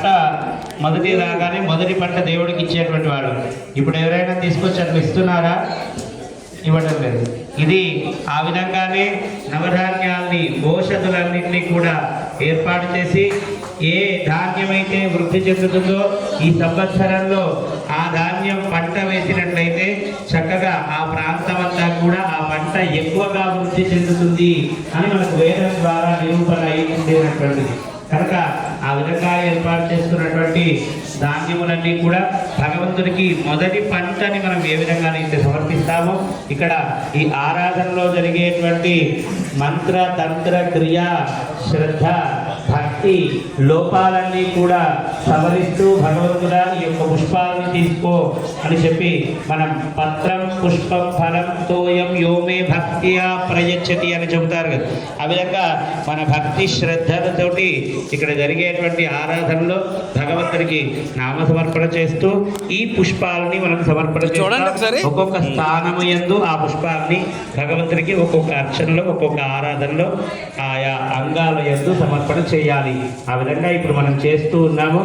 పంట మొదటి రాగానే మొదటి పంట దేవుడికి ఇచ్చేటువంటి వాడు. ఇప్పుడు ఎవరైనా తీసుకొచ్చి అట్లా ఇస్తున్నారా? ఇవ్వడం లేదు. ఇది ఆ విధంగానే నవధాన్యాల్ని ఔషధులన్నింటినీ కూడా ఏర్పాటు చేసి ఏ ధాన్యమైతే వృద్ధి చెందుతుందో ఈ సంవత్సరంలో ఆ ధాన్యం పంట వేసినట్లయితే చక్కగా ఆ ప్రాంతం అంతా కూడా ఆ పంట ఎక్కువగా వృద్ధి చెందుతుంది అని మనకు వేదం ద్వారా నిరూపణ అయి ఉండేటటువంటిది. కనుక విధంగా ఏర్పాటు చేసుకున్నటువంటి ధాన్యములన్నీ కూడా భగవంతుడికి మొదటి పంటని మనం ఏ విధంగానైతే సమర్పిస్తామో ఇక్కడ ఈ ఆరాధనలో జరిగేటువంటి మంత్ర తంత్ర క్రియ శ్రద్ధ భక్తి లోపాలన్నీ కూడా సవరిస్తూ భగవంతుడా ఈ యొక్క పుష్పాలను తీసుకో అని చెప్పి మనం పత్రం పుష్పం ఫలం తోయం యోమే భక్తియా ప్రయచ్చతి అని చెబుతారు కదా ఆ విధంగా మన భక్తి శ్రద్ధలతోటి ఇక్కడ జరిగేటువంటి ఆరాధనలో భగవంతుడికి నామ సమర్పణ చేస్తూ ఈ పుష్పాలని మనం సమర్పణ. చూడండి. ఒక్కొక్క స్థానము యందు ఆ పుష్పాలని భగవంతుడికి ఒక్కొక్క అర్చనలో ఒక్కొక్క ఆరాధనలో ఆయా అంగాల యందు సమర్పణ చేయాలి ఆ విధంగా ఇప్పుడు మనం చేస్తూ ఉన్నాము.